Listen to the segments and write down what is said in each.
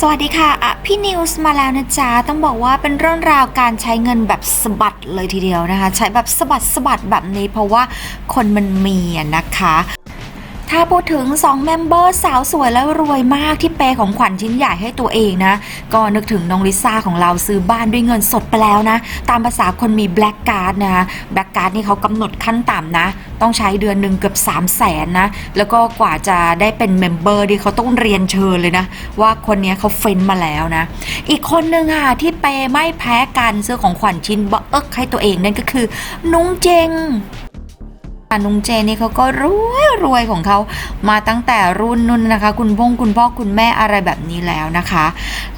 สวัสดีค่ะอะพี่นิวส์มาแล้วนะจ๊ะ ต้องบอกว่าเป็นเรื่องราวการใช้เงินแบบสะบัดเลยทีเดียวนะคะ ใช้แบบสะบัดสะบัดแบบนี้เพราะว่าคนมันมีนะคะ ถ้าพูดถึง 2 เมมเบอร์สาวสวยและรวยมากที่เปย์ของขวัญชิ้นใหญ่ให้ตัวเองนะ ก็นึกถึงน้องลิซ่าของเราซื้อบ้านด้วยเงินสดไปแล้วนะ ตามภาษาคนมีแบล็กการ์ดนะคะแบล็กการ์ดนี่เขากำหนดขั้นต่ำนะ ต้องใช้เดือนหนึ่งเกือบ 3 0 0แสนนะ แล้วก็กว่าจะได้เป็นเมมเบอร์ที่เขาต้องเรียนเชิญเลยนะ ว่าคนนี้เขาเฟ้นมาแล้วนะ อีกคนหนึ่งค่ะที่เปย์ไม่แพ้กันซื้อของขวัญชิ้นเบเอิกให้ตัวเองนั่นก็คือนุ้งเจง นุงเจนี่เขาก็รวยรวยของเขามาตั้งแต่รุ่นนุ่นนะคะ คุณพงคุณพ่อคุณแม่อะไรแบบนี้แล้วนะคะ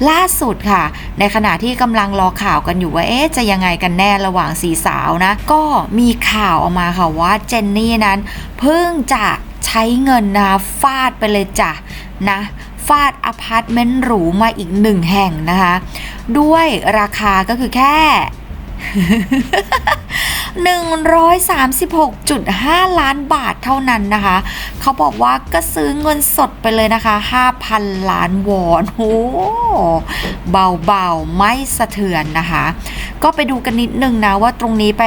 ล่าสุดค่ะ ในขณะที่กำลังรอข่าวกันอยู่ว่าเอ๊ะจะยังไงกันแน่ระหว่างสีสาวนะ ก็มีข่าวออกมาค่ะว่าเจนนี่นั้นเพิ่งจะใช้เงินนะคะฟาดไปเลยจ้ะนะฟาดอพาร์ตเมนต์หรูมาอีกหนึ่งแห่งนะคะ ด้วยราคาก็คือแค่ 136.5 ล้านบาทเท่านั้นนะคะ เขาบอกว่าก็ซื้อเงินสดไปเลยนะคะ 5,000 ล้านวอนโอ้เบาๆ ไม่สะเทือนนะคะ ก็ไปดูกันนิดนึงนะว่าตรงนี้ไป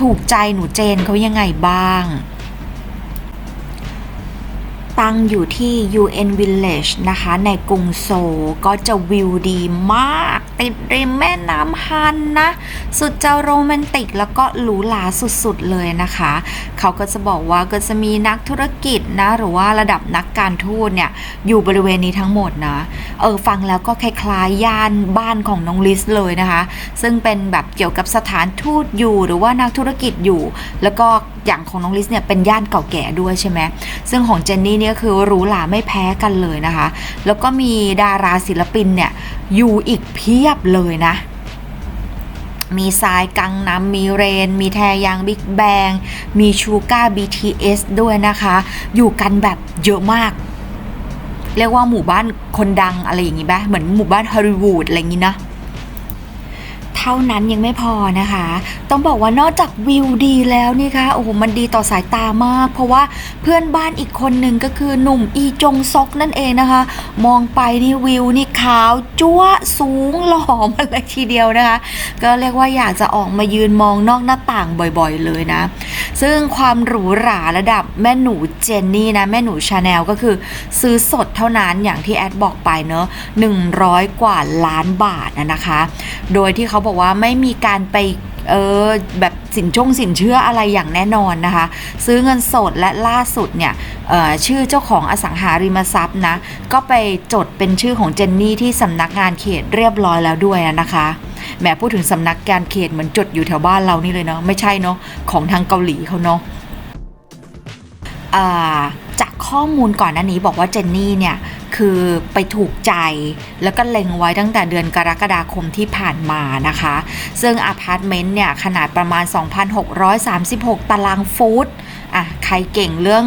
ถูกใจหนูเจนเขายังไงบ้าง ตั้งอยู่ที่ UN Village นะคะ ในกรุงโซลก็จะวิวดีมาก ติดริมแม่น้ำฮันนะ สุดจะโรแมนติกแล้วก็หรูหราสุดๆเลยนะคะ เขาก็จะบอกว่าก็จะมีนักธุรกิจนะ หรือว่าระดับนักการทูตเนี่ย อยู่บริเวณนี้ทั้งหมดนะ เออ ฟังแล้วก็คล้ายๆย่านบ้านของน้องลิสเลยนะคะ ซึ่งเป็นแบบเกี่ยวกับสถานทูตอยู่ หรือว่านักธุรกิจอยู่ แล้วก็อย่างของน้องลิสเนี่ยเป็นย่านเก่าแก่ด้วยใช่ไหมซึ่งของเจนนี่เนี่ยคือหรูหราไม่แพ้กันเลยนะคะ แล้วก็มีดาราศิลปินเนี่ยอยู่อีกเพียบเลยนะ มีทรายกังน้ำมีเรน มีแทยังบิ๊กแบง มีชูก้า BTS ด้วยนะคะ อยู่กันแบบเยอะมาก เรียกว่าหมู่บ้านคนดังอะไรอย่างงี้ปะเหมือนหมู่บ้านฮอลลีวูดอะไรอย่างงี้นะ เท่านั้นยังไม่พอนะคะ ต้องบอกว่านอกจากวิวดีแล้วนี่คะโอ้โหมันดีต่อสายตามาก เพราะว่าเพื่อนบ้านอีกคนหนึ่งก็คือหนุ่มอีจงซอกนั่นเองนะคะ มองไปนี่วิวนี่ขาวจัวสูงหล่อมาเลยทีเดียวนะคะ ก็เรียกว่าอยากจะออกมายืนมองนอกหน้าต่างบ่อยๆเลยนะ ซึ่งความหรูหราระดับแม่หนูเจนนี่นะแม่หนูชาแนลก็คือซื้อสดเท่านั้นอย่างที่แอดบอกไปเนอะ100 กว่าล้านบาทนะนะคะ โดยที่เขาบอกว่าไม่มีการไปเออแบบสินจงสินเชื่ออะไรอย่างแน่นอนนะคะ ซื้อเงินสดและล่าสุดเนี่ยชื่อเจ้าของอสังหาริมทรัพย์นะ ก็ไปจดเป็นชื่อของเจนนี่ที่สำนักงานเขตเรียบร้อยแล้วด้วยนะคะแหมพูดถึงสำนักงานเขตเหมือนจดอยู่แถวบ้านเรานี่เลยเนาะไม่ใช่เนาะของทางเกาหลีเขาเนาะจากข้อมูลก่อนหน้านี้บอกว่าเจนนี่เนี่ย คือไปถูกใจ แล้วก็เล็งไว้ตั้งแต่เดือนกรกฎาคมที่ผ่านมานะคะ ซึ่งอพาร์ตเมนต์เนี่ย ขนาดประมาณ 2,636 ตารางฟุตอะใครเก่งเรื่อง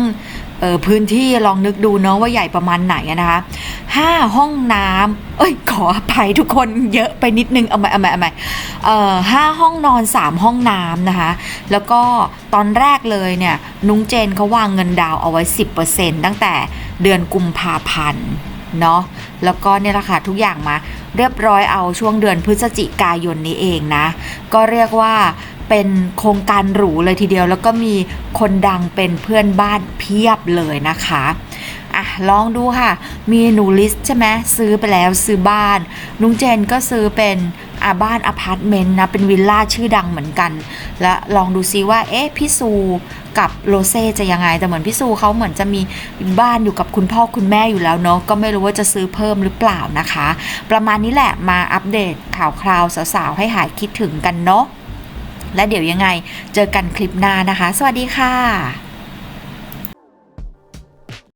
เออพื้นที่ลองนึกดูเนาะว่าใหญ่ประมาณไหนนะคะห้าห้องน้ำเอ้ยขออภัยทุกคนเยอะไปนิดนึง เอาใหม่เอาใหม่เอาใหม่เอ่อห้าห้องนอนสามห้องน้ำนะคะ แล้วก็ตอนแรกเลยเนี่ย นุ้งเจนเขาวางเงินดาวเอาไว้ 10%ตั้งแต่ เดือนกุมภาพันธ์เนาะแล้วก็เนี่ยแหละค่ะทุกอย่างมา เรียบร้อยเอาช่วงเดือนพฤศจิกายนนี้เองนะ ก็เรียกว่าเป็นโครงการหรูเลยทีเดียว แล้วก็มีคนดังเป็นเพื่อนบ้านเพียบเลยนะคะ อะลองดูค่ะ มีหนูลิสใช่ไหมซื้อไปแล้วซื้อบ้านนุ้งเจนก็ซื้อเป็นอาบ้านอพาร์ตเมนต์นะ เป็นวิลล่าชื่อดังเหมือนกัน และลองดูซิว่า เอ๊ะพี่ซูกับโรเซ่จะยังไง แต่เหมือนพี่ซูเขาเหมือนจะมีบ้านอยู่กับคุณพ่อคุณแม่อยู่แล้วเนาะ ก็ไม่รู้ว่าจะซื้อเพิ่มหรือเปล่านะคะ ประมาณนี้แหละมาอัปเดตข่าวคราวสาวๆ ให้หายคิดถึงกันเนาะ และเดี๋ยวยังไงเจอกันคลิปหน้านะคะ สวัสดีค่ะ